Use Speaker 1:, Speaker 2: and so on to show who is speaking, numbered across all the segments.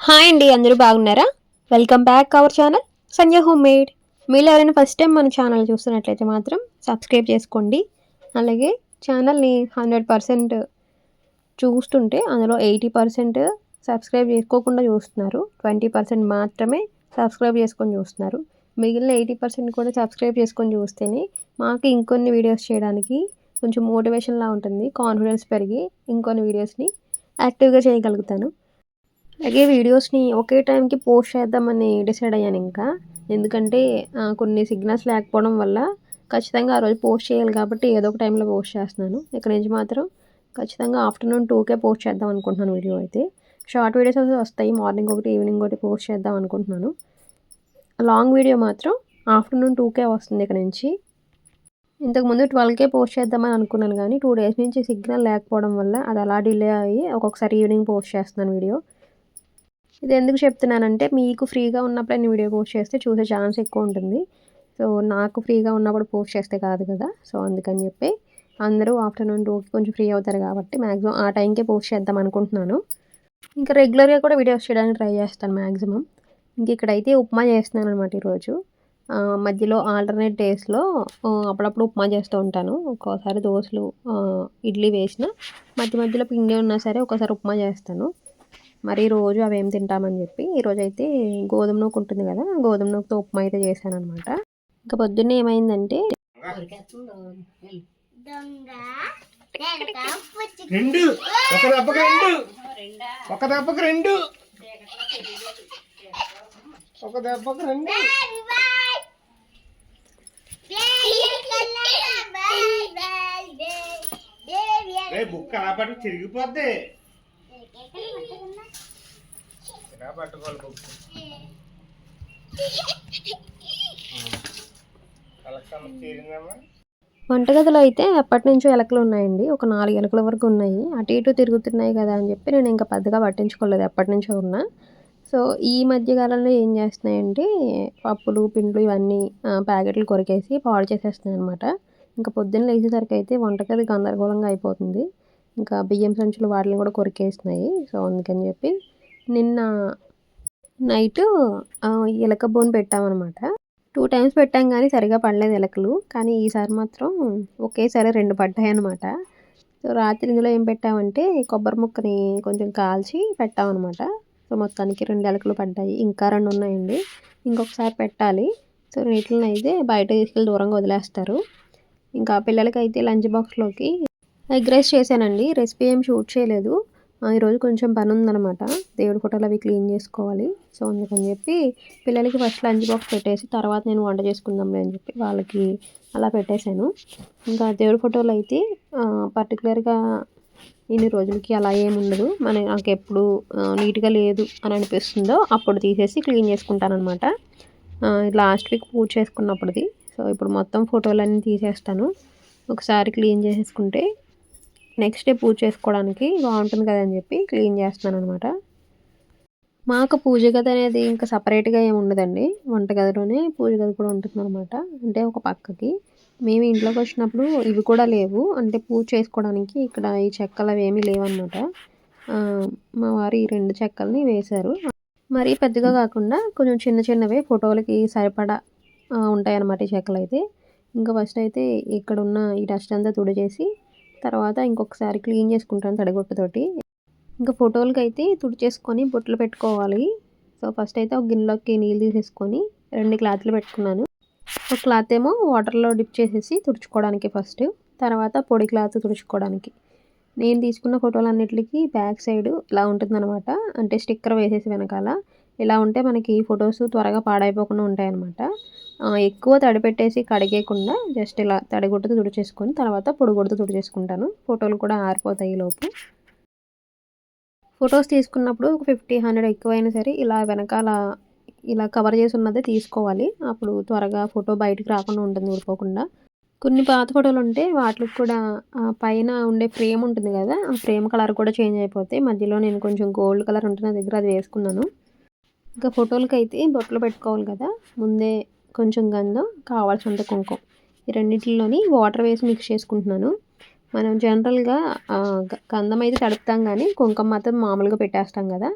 Speaker 1: Hi అండి అందరూ బాగున్నారా? Welcome back our channel Sanjay home made మీరు ఎవరైనా ఫస్ట్ టైం మన ఛానల్ చూస్తున్నట్లయితే మాత్రం సబ్స్క్రైబ్ చేసుకోండి. అలాగే ఛానల్ని హండ్రెడ్ పర్సెంట్ చూస్తుంటే అందులో ఎయిటీ పర్సెంట్ సబ్స్క్రైబ్ చేసుకోకుండా చూస్తున్నారు. ట్వంటీ పర్సెంట్ మాత్రమే సబ్స్క్రైబ్ చేసుకొని చూస్తున్నారు. మిగిలిన ఎయిటీ పర్సెంట్ కూడా సబ్స్క్రైబ్ చేసుకొని చూస్తేనే మాకు ఇంకొన్ని వీడియోస్ చేయడానికి కొంచెం మోటివేషన్లా ఉంటుంది కాన్ఫిడెన్స్ పెరిగి ఇంకొన్ని వీడియోస్ని యాక్టివ్గా చేయగలుగుతాను. అలాగే వీడియోస్ని ఒకే టైంకి పోస్ట్ చేద్దామని డిసైడ్ అయ్యాను ఇంకా. ఎందుకంటే కొన్ని సిగ్నల్స్ లేకపోవడం వల్ల ఖచ్చితంగా ఆ రోజు పోస్ట్ చేయాలి కాబట్టి ఏదో ఒక టైంలో పోస్ట్ చేస్తున్నాను. ఇక్కడ నుంచి మాత్రం ఖచ్చితంగా ఆఫ్టర్నూన్ టూకే పోస్ట్ చేద్దాం అనుకుంటున్నాను వీడియో అయితే. షార్ట్ వీడియోస్ అయితే వస్తాయి మార్నింగ్ ఒకటి ఈవినింగ్ ఒకటి పోస్ట్ చేద్దాం అనుకుంటున్నాను. లాంగ్ వీడియో మాత్రం ఆఫ్టర్నూన్ టూకే వస్తుంది ఇక్కడ నుంచి. ఇంతకుముందు ట్వెల్వ్కే పోస్ట్ చేద్దామని అనుకున్నాను కానీ టూ డేస్ నుంచి సిగ్నల్ లేకపోవడం వల్ల అది అలా డిలే అయ్యి ఒక్కొక్కసారి ఈవినింగ్ పోస్ట్ చేస్తున్నాను వీడియో. ఇది ఎందుకు చెప్తున్నానంటే మీకు ఫ్రీగా ఉన్నప్పుడు నేను వీడియో పోస్ట్ చేస్తే చూసే ఛాన్స్ ఎక్కువ ఉంటుంది. సో నాకు ఫ్రీగా ఉన్నప్పుడు పోస్ట్ చేస్తే కాదు కదా. సో అందుకని చెప్పి అందరూ ఆఫ్టర్నూన్ టూకి కొంచెం ఫ్రీ అవుతారు కాబట్టి మ్యాక్సిమం ఆ టైంకే పోస్ట్ చేద్దాం అనుకుంటున్నాను. ఇంకా రెగ్యులర్గా కూడా వీడియోస్ చేయడానికి ట్రై చేస్తాను మ్యాక్సిమం ఇంక ఇక్కడైతే ఉప్మా చేస్తున్నాను అనమాట ఈరోజు మధ్యలో ఆల్టర్నేట్ డేస్లో అప్పుడప్పుడు ఉప్మా చేస్తూ ఉంటాను. ఒక్కోసారి దోశలు ఇడ్లీ వేసిన మధ్య మధ్యలో పిండి ఉన్నా సరే ఒక్కోసారి ఉప్మా చేస్తాను. మరి రోజు అవేం తింటామని చెప్పి ఈరోజు అయితే గోధుమ నూక ఉంటుంది కదా గోధుమ నూకతో ఉప్మా అయితే చేశాను అనమాట ఇంకా పొద్దున్నే ఏమైందంటే
Speaker 2: రెండు ఒక దెబ్బకి రెండు ఒక దెబ్బకి రెండు ఒక దెబ్బకి రెండు రే బుక్ అలా పట్టు చిరిగిపోద్ది ఇలా పట్టుకోవాలి బుక్ తీరిందమ్మా.
Speaker 1: వంటగదిలో అయితే ఎప్పటి నుంచో ఎలకలు ఉన్నాయండి. ఒక నాలుగు ఎలకల వరకు ఉన్నాయి. అటు ఇటు తిరుగుతున్నాయి కదా అని చెప్పి నేను ఇంకా పెద్దగా పట్టించుకోలేదు ఎప్పటి నుంచో ఉన్నా. సో ఈ మధ్య కాలంలో ఏం చేస్తున్నాయంటే పప్పులు పిండ్లు ఇవన్నీ ప్యాకెట్లు కొరికేసి పాడు చేసేస్తున్నాయి అనమాట ఇంకా పొద్దున్న లేచేసరికి అయితే వంటగది గందరగోళంగా అయిపోతుంది. ఇంకా బియ్యం సంచులు వాటిని కూడా కొరికేసినాయి. సో అందుకని చెప్పి నిన్న నైట్ ఎలక బోన్ పెట్టామన్నమాట. టూ టైమ్స్ పెట్టాం కానీ సరిగా పడలేదు ఎలకలు కానీ ఈసారి మాత్రం ఒకేసారి రెండు పడ్డాయి అనమాట సో రాత్రి ఇందులో ఏం పెట్టామంటే కొబ్బరి ముక్కని కొంచెం కాల్చి పెట్టామన్నమాట. సో మొత్తానికి రెండు ఎలకలు పడ్డాయి. ఇంకా రెండు ఉన్నాయండి. ఇంకొకసారి పెట్టాలి. సో వీటిని అయితే బయట తీసుకెళ్ళి దూరంగా వదిలేస్తారు. ఇంకా పిల్లలకి అయితే లంచ్ బాక్స్లోకి ఎగ్ రైస్ చేశానండి. రెసిపీ ఏం షూట్ చేయలేదు. ఈరోజు కొంచెం పని ఉందన్నమాట దేవుడి ఫోటోలు అవి క్లీన్ చేసుకోవాలి. సో అందుకని చెప్పి పిల్లలకి ఫస్ట్ లంచ్ బాక్స్ పెట్టేసి తర్వాత నేను వంట చేసుకుందాంలే అని చెప్పి వాళ్ళకి అలా పెట్టేశాను. ఇంకా దేవుడి ఫోటోలు అయితే పర్టికులర్గా ఇన్ని రోజులకి అలా ఏముండదు మన నాకు ఎప్పుడు నీట్గా లేదు అని అనిపిస్తుందో అప్పుడు తీసేసి క్లీన్ చేసుకుంటానమాట లాస్ట్ వీక్ పూజ చేసుకున్నప్పుడుది సో ఇప్పుడు మొత్తం ఫోటోలన్నీ తీసేస్తాను. ఒకసారి క్లీన్ చేసేసుకుంటే నెక్స్ట్ డే పూజ చేసుకోవడానికి బాగుంటుంది కదా అని చెప్పి క్లీన్ చేస్తున్నాను అనమాట మాకు పూజ గది అనేది ఇంకా సపరేట్గా ఏమి ఉండదండి. వంటగదిలోనే పూజ గది కూడా ఉంటుంది అనమాట అంటే ఒక పక్కకి. మేము ఇంట్లోకి వచ్చినప్పుడు ఇవి కూడా లేవు. అంటే పూజ చేసుకోవడానికి ఇక్కడ ఈ చెక్కలు అవి ఏమీ లేవన్నమాట. మా వారు ఈ రెండు చెక్కల్ని వేశారు. మరీ పెద్దగా కాకుండా కొంచెం చిన్న చిన్నవి ఫోటోలకి సరిపడా ఉంటాయన్నమాట ఈ చెక్కలు అయితే ఇంకా ఫస్ట్ అయితే ఇక్కడ ఉన్న ఈ డస్ట్ అంతా తుడిచేసి తర్వాత ఇంకొకసారి క్లీన్ చేసుకుంటాను తడిగుట్టతోటి. ఇంకా ఫోటోలకి అయితే తుడిచేసుకొని బొట్లు పెట్టుకోవాలి. సో ఫస్ట్ అయితే ఒక గిన్నెలోకి నీళ్ళు తీసేసుకొని రెండు క్లాత్లు పెట్టుకున్నాను. ఒక క్లాత్ ఏమో వాటర్లో డిప్ చేసేసి తుడుచుకోవడానికి ఫస్ట్ తర్వాత పొడి క్లాత్ తుడుచుకోవడానికి. నేను తీసుకున్న ఫోటోలన్నిటికి బ్యాక్ సైడ్ ఇలా ఉంటుందన్నమాట. అంటే స్టిక్కర్ వేసేసి వెనకాల. ఇలా ఉంటే మనకి ఫొటోస్ త్వరగా పాడైపోకుండా ఉంటాయన్నమాట. ఎక్కువ తడి పెట్టేసి కడిగేయకుండా జస్ట్ ఇలా తడిగొడుతూ తుడిచేసుకొని తర్వాత పొడిగొడుతూ తుడిచేసుకుంటాను. ఫోటోలు కూడా ఆరిపోతాయి లోపు. ఫొటోస్ తీసుకున్నప్పుడు ఒక ఫిఫ్టీ హండ్రెడ్ ఎక్కువైనా సరే ఇలా వెనకాల ఇలా కవర్ చేసి ఉన్నదే తీసుకోవాలి. అప్పుడు త్వరగా ఫోటో బయటకు రాకుండా ఉంటుంది ఊడిపోకుండా. కొన్ని పాత ఫోటోలు ఉంటే వాటికి కూడా పైన ఉండే ఫ్రేమ్ ఉంటుంది కదా ఆ ఫ్రేమ్ కలర్ కూడా చేంజ్ అయిపోతాయి. మధ్యలో నేను కొంచెం గోల్డ్ కలర్ ఉంటుంది నా దగ్గర అది వేసుకున్నాను. ఇంకా ఫోటోలకి అయితే బొట్లు పెట్టుకోవాలి కదా. ముందే కొంచెం గంధం కావాల్సినంత కుంకుమ. ఈ రెండింటిలోని వాటర్ వేసి మిక్స్ చేసుకుంటున్నాను. మనం జనరల్గా గంధం అయితే తడుపుతాం కానీ కుంకుమ మాత్రం మామూలుగా పెట్టేస్తాం కదా.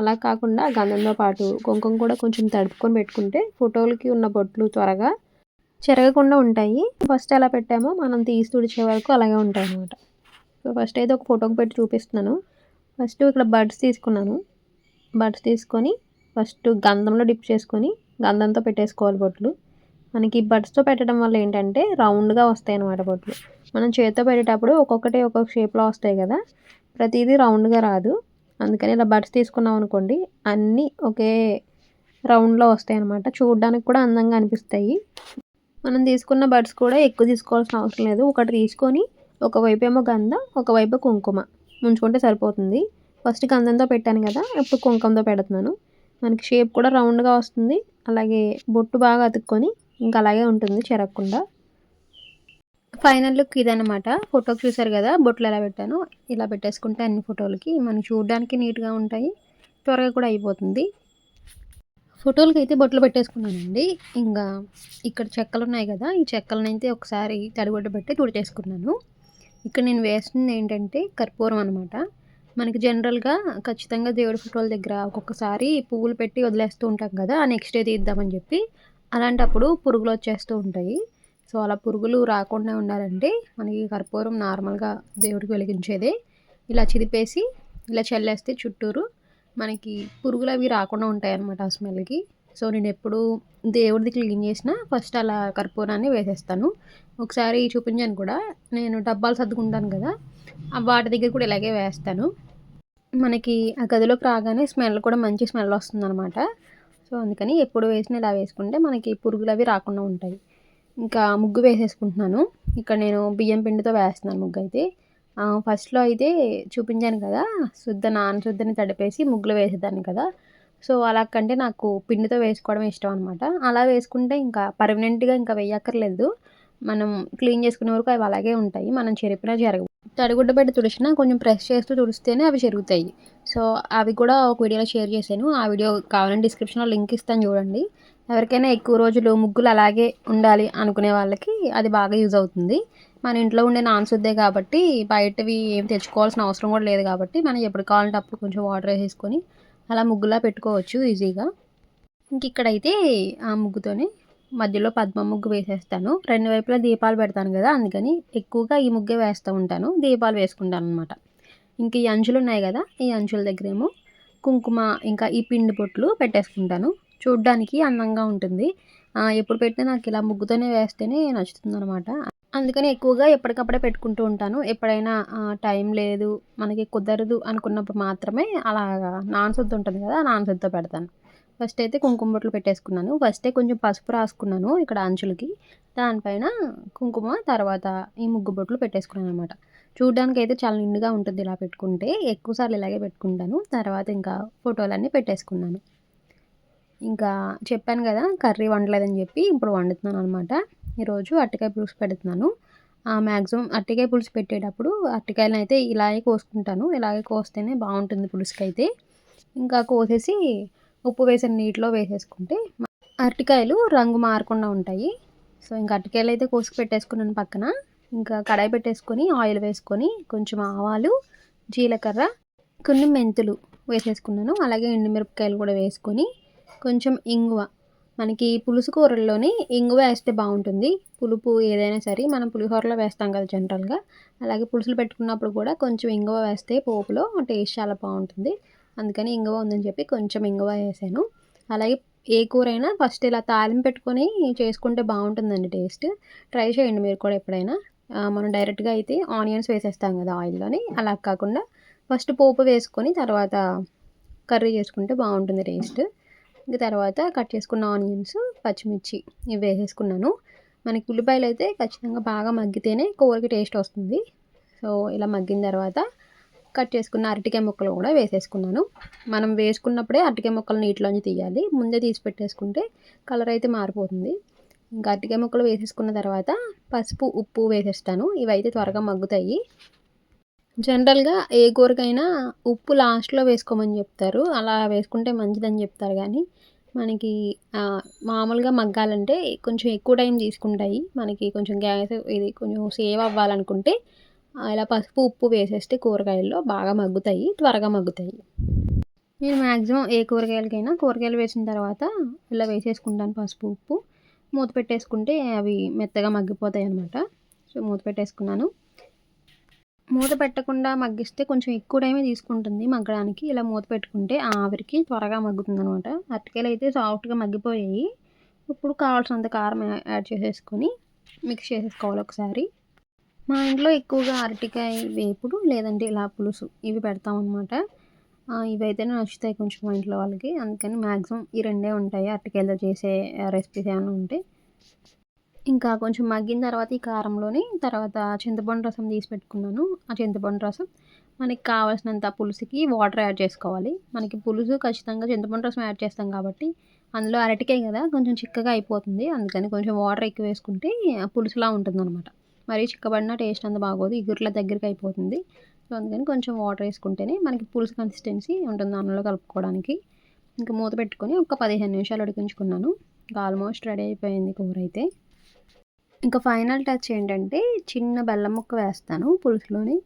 Speaker 1: అలా కాకుండా గంధంతో పాటు కుంకుమ కూడా కొంచెం తడుపుకొని పెట్టుకుంటే ఫోటోలకి ఉన్న బొట్లు త్వరగా చెరగకుండా ఉంటాయి. ఫస్ట్ ఎలా పెట్టామో మనం తీసి తుడిచే వరకు అలాగే ఉంటాయి అన్నమాట. సో ఫస్ట్ అయితే ఒక ఫోటోకి పెట్టి చూపిస్తున్నాను. ఫస్ట్ ఇక్కడ బడ్స్ తీసుకున్నాను. బడ్స్ తీసుకొని ఫస్ట్ గంధంలో డిప్ చేసుకొని గంధంతో పెట్టేసుకోవాలి బొట్లు. మనకి బడ్స్తో పెట్టడం వల్ల ఏంటంటే రౌండ్గా వస్తాయి అన్నమాట బొట్లు. మనం చేతితో పెట్టేటప్పుడు ఒక్కొక్కటి ఒక్కొక్క షేప్లో వస్తాయి కదా ప్రతిదీ రౌండ్గా రాదు. అందుకని ఇలా బడ్స్ తీసుకున్నాం అనుకోండి అన్నీ ఒకే రౌండ్లో వస్తాయి అన్నమాట. చూడడానికి కూడా అందంగా అనిపిస్తాయి. మనం తీసుకున్న బడ్స్ కూడా ఎక్కువ తీసుకోవాల్సిన అవసరం లేదు. ఒకటి తీసుకొని ఒకవైపు ఏమో గంధం ఒకవైపు కుంకుమ. ఉంచుకుంటే సరిపోతుంది. ఫస్ట్ గంధంతో పెట్టాను కదా ఇప్పుడు కుంకుమతో పెడుతున్నాను. మనకి షేప్ కూడా రౌండ్గా వస్తుంది. అలాగే బొట్టు బాగా అతుక్కొని ఇంకా అలాగే ఉంటుంది చెరగకుండా. ఫైనల్ లుక్ ఇదన్నమాట. ఫోటోకి చూసారు కదా బొట్లు ఎలా పెట్టాను ఇలా పెట్టేసుకుంటే అన్ని ఫోటోలకి మనం చూడడానికి నీట్గా ఉంటాయి. త్వరగా కూడా అయిపోతుంది. ఫోటోలకి అయితే బొట్లు పెట్టేసుకున్నానండి. ఇంకా ఇక్కడ చెక్కలు ఉన్నాయి కదా ఈ చెక్కలను అయితే ఒకసారి తడిగుడ్డ పెట్టి తుడిచేసుకున్నాను. ఇక్కడ నేను వేస్తుంది ఏంటంటే కర్పూరం అనమాట మనకి జనరల్గా ఖచ్చితంగా దేవుడి ఫోటోల దగ్గర ఒక్కొక్కసారి పువ్వులు పెట్టి వదిలేస్తూ ఉంటాం కదా ఆ నెక్స్ట్ డే తీద్దామని చెప్పి అలాంటప్పుడు పురుగులు వచ్చేస్తూ ఉంటాయి. సో అలా పురుగులు రాకుండా ఉండాలంటే మనకి కర్పూరం నార్మల్గా దేవుడికి వెలిగించేదే. ఇలా చిదిపేసి ఇలా చల్లేస్తే చుట్టూరు మనకి పురుగులు అవి రాకుండా ఉంటాయి అన్నమాట ఆ స్మెల్కి. సో నేను ఎప్పుడు దేవుడిది క్లీన్ చేసినా ఫస్ట్ అలా కర్పూరాన్ని వేసేస్తాను. ఒకసారి చూపించాను కూడా నేను డబ్బాలు సర్దుకుంటాను కదా వాటి దగ్గర కూడా ఇలాగే వేస్తాను. మనకి ఆ గదిలోకి రాగానే స్మెల్ కూడా మంచి స్మెల్ వస్తుంది అనమాట సో అందుకని ఎప్పుడు వేసినా ఇలా వేసుకుంటే మనకి పురుగులు అవి రాకుండా ఉంటాయి. ఇంకా ముగ్గు వేసేసుకుంటున్నాను. ఇక్కడ నేను బియ్యం పిండితో వేస్తున్నాను ముగ్గు అయితే ఫస్ట్లో అయితే చూపించాను కదా శుద్ధ నాన శుద్ధని తడిపేసి ముగ్గులు వేసేదాన్ని కదా. సో అలా కంటే నాకు పిండితో వేసుకోవడం ఇష్టం అనమాట అలా వేసుకుంటే ఇంకా పర్మనెంట్గా ఇంకా వేయక్కర్లేదు. మనం క్లీన్ చేసుకునే వరకు అవి అలాగే ఉంటాయి. మనం చెరిపినా జరగవు. తడిగుడ్డ పెట్టి తుడిచినా కొంచెం ప్రెస్ చేస్తూ తుడిస్తేనే అవి చెరుగుతాయి. సో అవి కూడా ఒక వీడియోలో షేర్ చేశాను. ఆ వీడియో కావాలని డిస్క్రిప్షన్లో లింక్ ఇస్తాను చూడండి. ఎవరికైనా ఎక్కువ రోజులు ముగ్గులు అలాగే ఉండాలి అనుకునే వాళ్ళకి అది బాగా యూజ్ అవుతుంది. మన ఇంట్లో ఉండే నాన్ శుద్ధే కాబట్టి బయటవి ఏం తెచ్చుకోవాల్సిన అవసరం కూడా లేదు కాబట్టి మనం ఎప్పుడు కావాలంటే అప్పుడు కొంచెం వాటర్ వేసేసుకొని అలా ముగ్గులా పెట్టుకోవచ్చు ఈజీగా. ఇంక ఇక్కడైతే ఆ ముగ్గుతోనే మధ్యలో పద్మ ముగ్గు వేసేస్తాను. రెండు వైపులా దీపాలు పెడతాను కదా అందుకని ఎక్కువగా ఈ ముగ్గే వేస్తూ ఉంటాను. దీపాలు వేసుకుంటాను అనమాట ఇంక ఈ అంచులు ఉన్నాయి కదా ఈ అంచుల దగ్గరేమో కుంకుమ ఇంకా ఈ పిండి బొట్లు పెట్టేసుకుంటాను. చూడ్డానికి అందంగా ఉంటుంది. ఎప్పుడు పెట్టినా నాకు ఇలా ముగ్గుతోనే వేస్తేనే నచ్చుతుంది అనమాట అందుకని ఎక్కువగా ఎప్పటికప్పుడే పెట్టుకుంటూ ఉంటాను. ఎప్పుడైనా టైం లేదు మనకి కుదరదు అనుకున్నప్పుడు మాత్రమే అలాగా నాన్సొద్దు ఉంటుంది కదా నాన్సొద్దుతో పెడతాను. ఫస్ట్ అయితే కుంకుమ బొట్లు పెట్టేసుకున్నాను. ఫస్టే కొంచెం పసుపు రాసుకున్నాను ఇక్కడ అంచులకి. దానిపైన కుంకుమ తర్వాత ఈ ముగ్గు బొట్లు పెట్టేసుకున్నాను అనమాట చూడడానికి అయితే చాలా నిండుగా ఉంటుంది ఇలా పెట్టుకుంటే. ఎక్కువసార్లు ఇలాగే పెట్టుకుంటాను. తర్వాత ఇంకా ఫోటోలన్నీ పెట్టేసుకున్నాను. ఇంకా చెప్పాను కదా కర్రీ వండలేదని చెప్పి ఇప్పుడు వండుతున్నాను అనమాట ఈరోజు అరటికాయ పులుసు పెడుతున్నాను. మ్యాక్సిమం అరటికాయ పులుసు పెట్టేటప్పుడు అరటికాయలను అయితే ఇలాగే కోసుకుంటాను. ఇలాగే కోస్తేనే బాగుంటుంది పులుసుకైతే. ఇంకా కోసేసి ఉప్పు వేసిన నీటిలో వేసేసుకుంటే అరటికాయలు రంగు మారకుండా ఉంటాయి. సో ఇంకా అరటికాయలు అయితే కోసుకు పెట్టేసుకున్నాను పక్కన. ఇంకా కడాయి పెట్టేసుకొని ఆయిల్ వేసుకొని కొంచెం ఆవాలు జీలకర్ర కొన్ని మెంతులు వేసేసుకున్నాను. అలాగే ఎండుమిరపకాయలు కూడా వేసుకొని కొంచెం ఇంగువ. మనకి పులుసు కూరల్లోని ఇంగువ వేస్తే బాగుంటుంది. పులుపు ఏదైనా సరే మనం పులిహోరలో వేస్తాం కదా జనరల్గా. అలాగే పులుసులు పెట్టుకున్నప్పుడు కూడా కొంచెం ఇంగువ వేస్తే పోపులో టేస్ట్ చాలా బాగుంటుంది. అందుకని ఇంగువ ఉందని చెప్పి కొంచెం ఇంగువ వేసాను. అలాగే ఏ కూర అయినా ఫస్ట్ ఇలా తాలింపు పెట్టుకొని చేసుకుంటే బాగుంటుందండి టేస్ట్. ట్రై చేయండి మీరు కూడా ఎప్పుడైనా. మనం డైరెక్ట్గా అయితే ఆనియన్స్ వేసేస్తాం కదా ఆయిల్లోని. అలా కాకుండా ఫస్ట్ పోపు వేసుకొని తర్వాత కర్రీ చేసుకుంటే బాగుంటుంది టేస్ట్. ఇంకా తర్వాత కట్ చేసుకున్న ఆనియన్స్ పచ్చిమిర్చి ఇవి వేసేసుకున్నాను. మనకి ఉల్లిపాయలు అయితే ఖచ్చితంగా బాగా మగ్గితేనే కూరకి టేస్ట్ వస్తుంది. సో ఇలా మగ్గిన తర్వాత కట్ చేసుకున్న అరటికాయ ముక్కలు కూడా వేసేసుకున్నాను. మనం వేసుకున్నప్పుడే అరటికాయ ముక్కలు నీటిలోంచి తీయాలి. ముందే తీసి పెట్టేసుకుంటే కలర్ అయితే మారిపోతుంది. ఇంకా అరటికాయ ముక్కలు వేసేసుకున్న తర్వాత పసుపు ఉప్పు వేసేస్తాను. ఇవైతే త్వరగా మగ్గుతాయి. జనరల్గా ఏ కూరకైనా ఉప్పు లాస్ట్లో వేసుకోమని చెప్తారు. అలా వేసుకుంటే మంచిదని చెప్తారు కానీ మనకి మామూలుగా మగ్గాలంటే కొంచెం ఎక్కువ టైం తీసుకుంటాయి. మనకి కొంచెం గ్యాస్ ఇది కొంచెం సేవ్ అవ్వాలనుకుంటే ఇలా పసుపు ఉప్పు వేసేస్తే కూరగాయల్లో బాగా మగ్గుతాయి త్వరగా మగ్గుతాయి. నేను మ్యాక్సిమం ఏ కూరగాయలకైనా కూరగాయలు వేసిన తర్వాత ఇలా వేసేసుకుంటాను పసుపు ఉప్పు. మూత పెట్టేసుకుంటే అవి మెత్తగా మగ్గిపోతాయి అనమాట సో మూత పెట్టేసుకున్నాను. మూత పెట్టకుండా మగ్గిస్తే కొంచెం ఎక్కువ టైమే తీసుకుంటుంది మగ్గడానికి. ఇలా మూత పెట్టుకుంటే ఆవిరికి త్వరగా మగ్గుతుంది అనమాట అరటికాయలు అయితే సాఫ్ట్గా మగ్గిపోయాయి. ఇప్పుడు కావాల్సినంత కారం యాడ్ చేసేసుకొని మిక్స్ చేసేసుకోవాలి ఒకసారి. మా ఇంట్లో ఎక్కువగా అరటికాయ వేపుడు లేదంటే ఇలా పులుసు ఇవి పెడతాం అనమాట ఇవైతేనే నచ్చుతాయి కొంచెం మా ఇంట్లో వాళ్ళకి. అందుకని మ్యాక్సిమం ఈ రెండే ఉంటాయి. అరటికాయలతో చేసే రెసిపీస్ ఏమైనా ఉంటే. ఇంకా కొంచెం మగ్గిన తర్వాత ఈ కారంలోని తర్వాత చింతపండు రసం తీసి పెట్టుకున్నాను. ఆ చింతపండు రసం మనకి కావాల్సినంత పులుసుకి వాటర్ యాడ్ చేసుకోవాలి. మనకి పులుసు ఖచ్చితంగా చింతపండు రసం యాడ్ చేస్తాం కాబట్టి అందులో అరటికాయ కదా కొంచెం చిక్కగా అయిపోతుంది. అందుకని కొంచెం వాటర్ ఎక్కువ వేసుకుంటే ఆ పులుసులా ఉంటుంది అనమాట మరీ చిక్కబడిన టేస్ట్ అంత బాగోదు. ఇగుర్ల దగ్గరికి అయిపోతుంది. సో అందుకని కొంచెం వాటర్ వేసుకుంటేనే మనకి పులుసు కన్సిస్టెన్సీ ఉంటుంది అన్నంలో కలుపుకోవడానికి. ఇంకా మూత పెట్టుకొని ఒక పదిహేను నిమిషాలు ఉడికించుకున్నాను. ఇంకా ఆల్మోస్ట్ రెడీ అయిపోయింది కూర అయితే. ఇంకా ఫైనల్ టచ్ ఏంటంటే చిన్న బెల్లం ముక్క వేస్తాను పులుసులోని.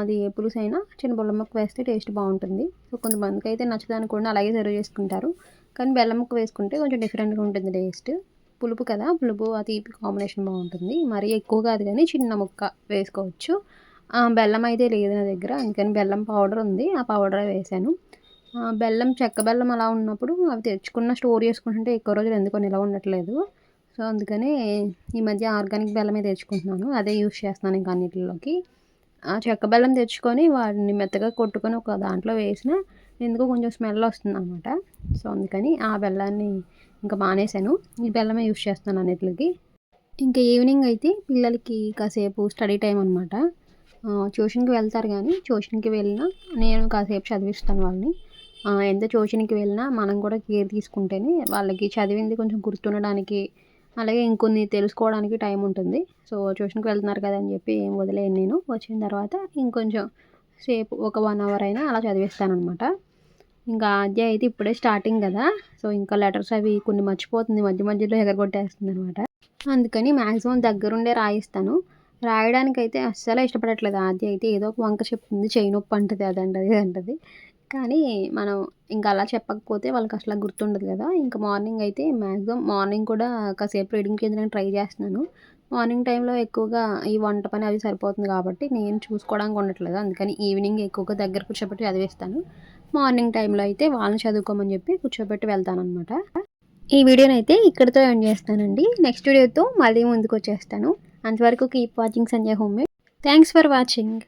Speaker 1: అది ఏ పులుసు అయినా చిన్న బెల్లం ముక్క వేస్తే టేస్ట్ బాగుంటుంది. సో కొంతమందికి అయితే నచ్చదానికి కూడా అలాగే సర్వ్ చేసుకుంటారు. కానీ బెల్లం ముక్క వేసుకుంటే కొంచెం డిఫరెంట్గా ఉంటుంది టేస్ట్. పులుపు కదా? పులుపు తీపి కాంబినేషన్ బాగుంటుంది. మరీ ఎక్కువ కాదు కానీ చిన్న ముక్క వేసుకోవచ్చు. ఆ, బెల్లం అయితే లేదు నా దగ్గర. అందుకని బెల్లం పౌడర్ ఉంది. ఆ పౌడర్ వేసాను. ఆ, బెల్లం చెక్క బెల్లం అలా ఉన్నప్పుడు అవి తెచ్చుకున్న స్టోర్ చేసుకుంటుంటే ఎక్కువ రోజులు ఎందుకో నిలవ ఉండట్లేదు. సో అందుకని ఈ మధ్య ఆర్గానిక్ బెల్లమే తెచ్చుకుంటున్నాను. అదే యూస్ చేస్తున్నాను ఇంకా అన్నిటిలోకి. ఆ చెక్క బెల్లం తెచ్చుకొని వాటిని మెత్తగా కొట్టుకొని ఒక దాంట్లో వేసిన ఎందుకో కొంచెం స్మెల్ వస్తుంది అనమాట సో అందుకని ఆ బెల్లాన్ని ఇంకా మానేశాను. ఈ బెల్లమే యూస్ చేస్తాను అన్నిటికి ఇంకా ఈవినింగ్ అయితే పిల్లలకి కాసేపు స్టడీ టైం అనమాట ట్యూషన్కి వెళ్తారు కానీ ట్యూషన్కి వెళ్ళినా నేను కాసేపు చదివిస్తాను వాళ్ళని. ఎంత ట్యూషన్కి వెళ్ళినా మనం కూడా కేర్ తీసుకుంటేనే వాళ్ళకి చదివింది కొంచెం గుర్తుండడానికి అలాగే ఇంకొన్ని తెలుసుకోవడానికి టైం ఉంటుంది. సో ట్యూషన్కి వెళ్తున్నారు కదా అని చెప్పి ఏం వదిలేను నేను. వచ్చిన తర్వాత ఇంకొంచెం సేపు ఒక వన్ అవర్ అయినా అలా చదివిస్తాను అనమాట ఇంకా ఆద్య అయితే ఇప్పుడే స్టార్టింగ్ కదా. సో ఇంకా లెటర్స్ అవి కొన్ని మర్చిపోతుంది. మధ్య మధ్యలో ఎగరగొట్టేస్తుంది అనమాట అందుకని మ్యాక్సిమం దగ్గరుండే రాయిస్తాను. రాయడానికి అయితే అస్సలు ఇష్టపడట్లేదు ఆద్య అయితే. ఏదో ఒక వంక చెప్తుంది. చేయి నొప్పి అంటది అదంటది అంటది కానీ మనం ఇంకా అలా చెప్పకపోతే వాళ్ళకి అసలు గుర్తుండదు కదా. ఇంకా మార్నింగ్ అయితే మ్యాక్సిమం మార్నింగ్ కూడా కాసేపు రీడింగ్ చేయడానికి ట్రై చేస్తున్నాను. మార్నింగ్ టైంలో ఎక్కువగా ఈ వంట పని అవి సరిపోతుంది కాబట్టి నేను చూసుకోవడానికి ఉండట్లేదు. అందుకని ఈవినింగ్ ఎక్కువగా దగ్గర కూర్చోబెట్టి చదివేస్తాను. మార్నింగ్ టైంలో అయితే వాళ్ళని చదువుకోమని చెప్పి కూర్చోబెట్టి వెళ్తానమాట ఈ వీడియోని అయితే ఇక్కడితో ఎండ్ చేస్తానండి. నెక్స్ట్ వీడియోతో మళ్ళీ ముందుకు వచ్చేస్తాను. అంతవరకు keep watching Sanjay home. Thanks for watching